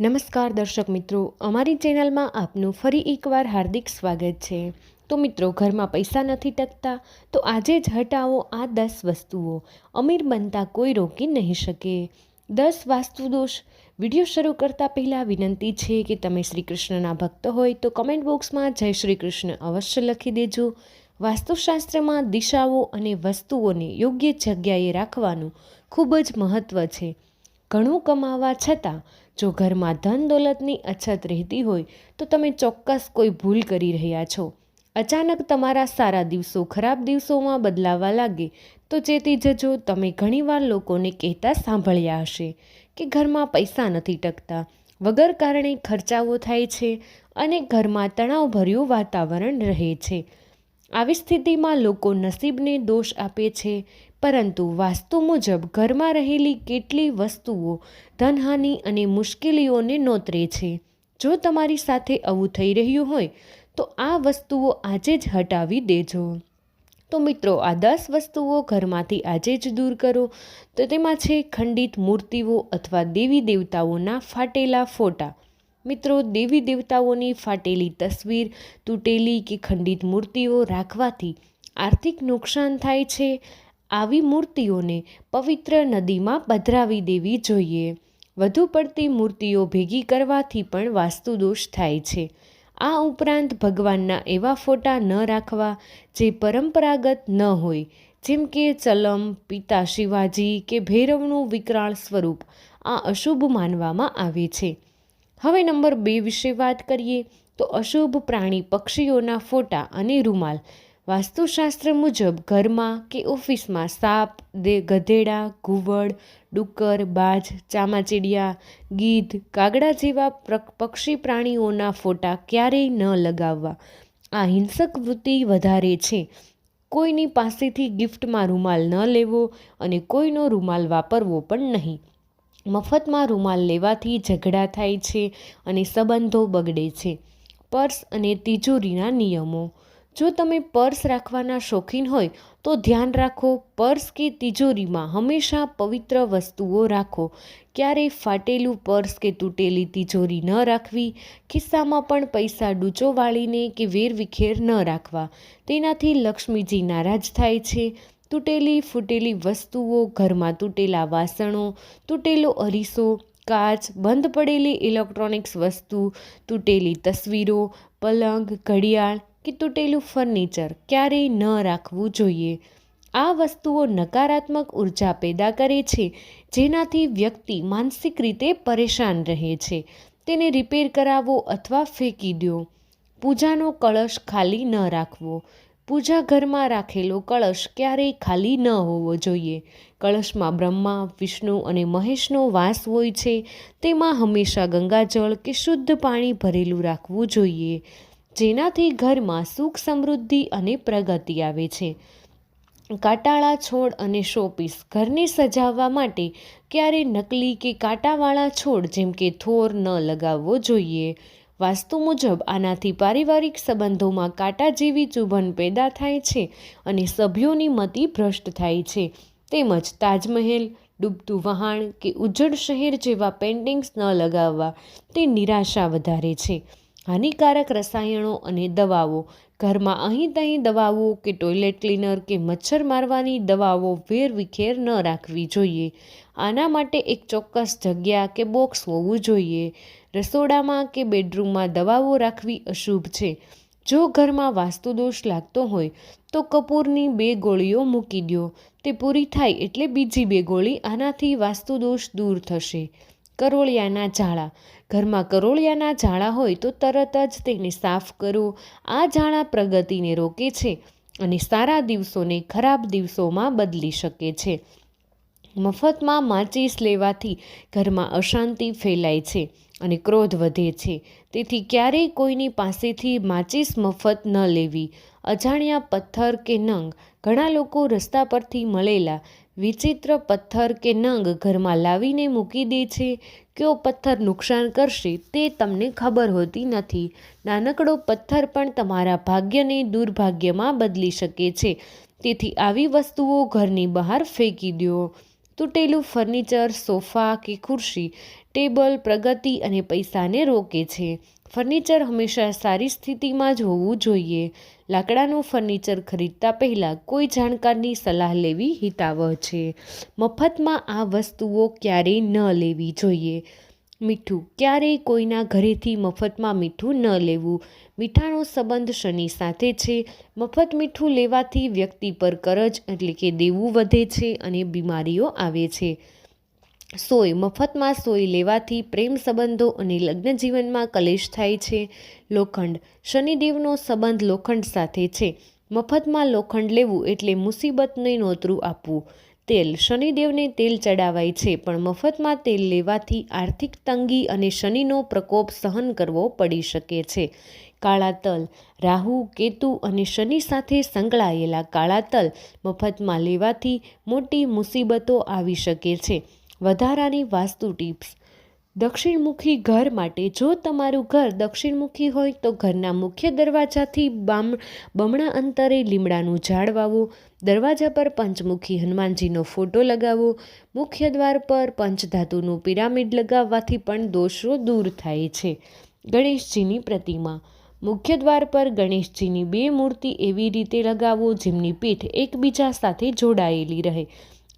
નમસ્કાર દર્શક મિત્રો, અમારી ચેનલમાં આપનું ફરી એકવાર હાર્દિક સ્વાગત છે. તો મિત્રો, ઘરમાં પૈસા નથી ટકતા, તો આજે જ હટાવો આ દસ વસ્તુઓ. અમીર બનતા કોઈ રોકી નહીં શકે. દસ વાસ્તુ દોષ. વીડિયો શરૂ કરતાં પહેલાં વિનંતી છે કે તમે શ્રી કૃષ્ણના ભક્ત હોય તો કમેન્ટ બોક્સમાં જય શ્રી કૃષ્ણ અવશ્ય લખી દેજો. વાસ્તુશાસ્ત્રમાં દિશાઓ અને વસ્તુઓને યોગ્ય જગ્યાએ રાખવાનું ખૂબ જ મહત્ત્વ છે. ઘણું કમાવા છતાં જો ઘરમાં ધન દોલતની અછત રહેતી હોય, તો તમે ચોક્કસ કોઈ ભૂલ કરી રહ્યા છો. અચાનક તમારા સારા દિવસો ખરાબ દિવસોમાં બદલાવા લાગે, તો ચેતી જજો તમે ઘણીવાર લોકોને કહેતા સાંભળ્યા હશે કે ઘરમાં પૈસા નથી ટકતા, વગર કારણે ખર્ચાઓ થાય છે અને ઘરમાં તણાવભર્યું વાતાવરણ રહે છે. આવી સ્થિતિમાં લોકો નસીબને દોષ આપે છે પરંતુ વાસ્તુ મુજબ ઘરમાં રહેલી કેટલી વસ્તુઓ ધનહાનિ અને મુશ્કેલીઓને નોતરે છે. જો તમારી સાથે આવું થઈ રહ્યું હોય, તો આ વસ્તુઓ આજે જ હટાવી દેજો. તો મિત્રો, આ દસ વસ્તુઓ ઘરમાંથી આજે જ દૂર કરો. તો તેમાં છે ખંડિત મૂર્તિઓ અથવા દેવી દેવતાઓના ફાટેલા ફોટા. મિત્રો, દેવી દેવતાઓની ફાટેલી તસવીર, તૂટેલી કે ખંડિત મૂર્તિઓ રાખવાથી આર્થિક નુકસાન થાય છે આવી મૂર્તિઓને પવિત્ર નદીમાં પધરાવી દેવી જોઈએ. વધુ પડતી મૂર્તિઓ ભેગી કરવાથી પણ વાસ્તુદોષ થાય છે. આ ઉપરાંત ભગવાનના એવા ફોટા ન રાખવા જે પરંપરાગત ન હોય, જેમ કે ચલમ, પિતા શિવાજી કે ભૈરવનું વિકરાળ સ્વરૂપ, આ અશુભ માનવામાં આવે છે. હવે નંબર બે વિશે વાત કરીએ તો અશુભ પ્રાણી પક્ષીઓના ફોટા અને રૂમાલ વાસ્તુશાસ્ત્ર મુજબ ઘરમાં કે ઓફિસમાં સાપ, દે ગધેડા, ઘુવડ, ડુક્કર, બાજ, ચામાચીડિયા, ગીધ, કાગડા જેવા પક્ષી પ્રાણીઓના ફોટા ક્યારેય ન લગાવવા. આ હિંસક વૃત્તિ વધારે છે. કોઈની પાસેથી ગિફ્ટમાં રૂમાલ ન લેવો અને કોઈનો રૂમાલ વાપરવો પણ નહીં. મફતમાં રૂમાલ લેવાથી ઝઘડા થાય છે અને સંબંધો બગડે છે. પર્સ અને તિજોરીના નિયમો. જો તમે પર્સ રાખવાના શોખીન હોય, તો ધ્યાન રાખો પર્સ કે તિજોરીમાં હંમેશા પવિત્ર વસ્તુઓ રાખો. ક્યારેય ફાટેલું પર્સ કે તૂટેલી તિજોરી ન રાખવી, ખિસ્સામાં પણ પૈસા ડૂચો વાળીને કે વેરવિખેર ન રાખવા. તેનાથી લક્ષ્મીજી નારાજ થાય છે. તૂટેલી ફૂટેલી વસ્તુઓ, ઘરમાં તૂટેલા વાસણો, તૂટેલો અરીસો, કાચ, બંધ પડેલી ઇલેક્ટ્રોનિક્સ વસ્તુ, તૂટેલી તસવીરો, પલંગ, ઘડિયાળ કે તૂટેલું ફર્નિચર ક્યારેય ન રાખવું જોઈએ. આ વસ્તુઓ નકારાત્મક ઊર્જા પેદા કરે છે, જેનાથી વ્યક્તિ માનસિક રીતે પરેશાન રહે છે. તેને રિપેર કરાવો અથવા ફેંકી દો. પૂજાનો કળશ ખાલી ન રાખવો. પૂજા ઘરમાં રાખેલો કળશ ક્યારેય ખાલી ન હોવો જોઈએ. કળશમાં બ્રહ્મા, વિષ્ણુ અને મહેશનો વાસ હોય છે. તેમાં હંમેશા ગંગાજળ કે શુદ્ધ પાણી ભરેલું રાખવું જોઈએ. જેનાથી ઘરમાં સુખ સમૃદ્ધિ અને પ્રગતિ આવે છે. કાંટાળા છોડ અને શોપીસ ઘરને સજાવવા માટે ક્યારે નકલી કે કાંટાવાળા છોડ જેમ કે થોર ન લગાવવો જોઈએ? વાસ્તુ મુજબ, આનાથી પારિવારિક સંબંધોમાં કાંટા જેવી ચુભન પેદા થાય છે અને સભ્યોની મતિ ભ્રષ્ટ થાય છે. તેમજ તાજમહેલ, ડૂબતું વહાણ કે ઉજ્જડ શહેર જેવા પેઇન્ટિંગ્સ ન લગાવવા તે નિરાશા વધારે છે. હાનિકારક રસાયણો અને દવાઓ. ઘરમાં અહીં તહીં દવાઓ કે ટોયલેટ ક્લીનર કે મચ્છર મારવાની દવાઓ વેરવિખેર ન રાખવી જોઈએ. આના માટે એક ચોક્કસ જગ્યા કે બોક્સ હોવું જોઈએ. રસોડામાં કે બેડરૂમમાં દવાઓ રાખવી અશુભ છે. જો ઘરમાં વાસ્તુદોષ લાગતો હોય, તો કપૂરની બે ગોળીઓ મૂકી દો તે પૂરી થાય એટલે બીજી બે ગોળી આનાથી વાસ્તુદોષ દૂર થશે. કરોળિયાના ઝાડા. ઘરમાં કરોળિયાના ઝાડા હોય તો તરત જ તેને સાફ કરો. આ ઝાડા પ્રગતિને રોકે છે અને સારા દિવસોને ખરાબ દિવસોમાં બદલી શકે છે. મફતમાં માચીસ લેવાથી ઘરમાં અશાંતિ ફેલાય છે અને ક્રોધ વધે છે. તેથી ક્યારેય કોઈની પાસેથી માચીસ મફત ન લેવી. અજાણ્યા પથ્થર કે નંગ ઘણા લોકો રસ્તા પરથી મળેલા વિચિત્ર પથ્થર કે નંગ ઘરમાં લાવીને મૂકી દે છે. કયો પથ્થર નુકસાન કરશે તે તમને ખબર હોતી નથી. નાનકડો પથ્થર પણ તમારા ભાગ્યને દુર્ભાગ્યમાં બદલી શકે છે. તેથી આવી વસ્તુઓ ઘરની બહાર ફેંકી દો. તૂટેલું ફર્નિચર, સોફા કે ખુરશી, ટેબલ, પ્રગતિ અને પૈસાને રોકે છે. ફર્નિચર હંમેશા સારી સ્થિતિમાં જ હોવું જોઈએ. લાકડાનું ફર્નિચર ખરીદતા પહેલાં કોઈ જાણકારની સલાહ લેવી હિતાવહ છે. મફતમાં આ વસ્તુઓ ક્યારેય ન લેવી જોઈએ. મીઠું. ક્યારેય કોઈના ઘરેથી મફતમાં મીઠું ન લેવું. મીઠાનો સંબંધ શનિ સાથે છે. મફત મીઠું લેવાથી વ્યક્તિ પર કરજ એટલે કે દેવું વધે છે અને બીમારીઓ આવે છે. સોય. મફતમાં સોય લેવાથી પ્રેમ સંબંધો અને લગ્ન જીવનમાં કલેશ થાય છે. લોખંડ. શનિદેવનો સંબંધ લોખંડ સાથે છે. મફતમાં લોખંડ લેવું એટલે મુસીબતને નોતરું આપવું. તેલ શનિદેવને તેલ ચડાવાય છે, પણ મફતમાં તેલ લેવાથી આર્થિક તંગી અને શનિનો પ્રકોપ સહન કરવો પડી શકે છે. કાળા તલ, રાહુ, કેતુ અને શનિ સાથે સંકળાયેલા કાળા તલ મફતમાં લેવાથી મોટી મુસીબતો આવી શકે છે. વધારાની વાસ્તુ ટિપ્સ. દક્ષિણમુખી ઘર માટે જો તમારું ઘર દક્ષિણમુખી હોય તો ઘરના મુખ્ય દરવાજાથી બામ, બમણા અંતરે લીમડાનું ઝાડ વાવો દરવાજા પર પંચમુખી હનુમાનજીનો ફોટો લગાવો મુખ્ય દ્વાર પર પંચધાતુનું પિરામિડ લગાવવાથી પણ દોષો દૂર થાય છે. ગણેશજીની પ્રતિમા. મુખ્ય દ્વાર પર ગણેશજીની બે મૂર્તિ એવી રીતે લગાવો જેમની પીઠ એકબીજા સાથે જોડાયેલી રહે.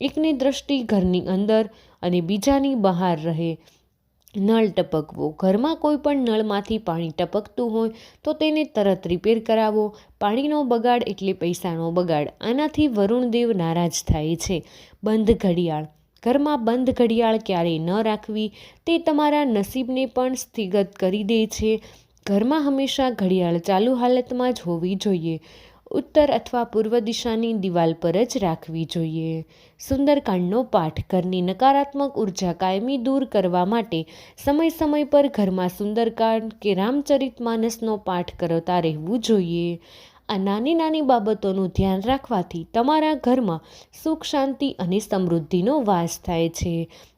એકની દ્રષ્ટિ ઘરની અંદર અને બીજાની બહાર રહે. નળ ટપકવો. ઘરમાં કોઈ પણ નળમાંથી પાણી ટપકતું હોય તો તેને તરત રિપેર કરાવો. પાણીનો બગાડ એટલે પૈસાનો બગાડ. આનાથી વરુણદેવ નારાજ થાય છે. બંધ ઘડિયાળ. ઘરમાં બંધ ઘડિયાળ ક્યારેય ન રાખવી. તે તમારા નસીબને પણ સ્થિગત કરી દે છે. ઘરમાં હંમેશા ઘડિયાળ ચાલુ હાલતમાં જ હોવી જોઈએ. ઉત્તર અથવા પૂર્વ દિશાની દિવાલ પર જ રાખવી જોઈએ. સુંદરકાંડનો પાઠ ઘરની નકારાત્મક ઊર્જા કાયમી દૂર કરવા માટે સમય સમય પર ઘરમાં સુંદરકાંડ કે રામચરિત માનસનો પાઠ કરતા રહેવું જોઈએ. આ નાની નાની બાબતોનું ધ્યાન રાખવાથી તમારા ઘરમાં સુખ, શાંતિ અને સમૃદ્ધિનો વાસ થાય છે.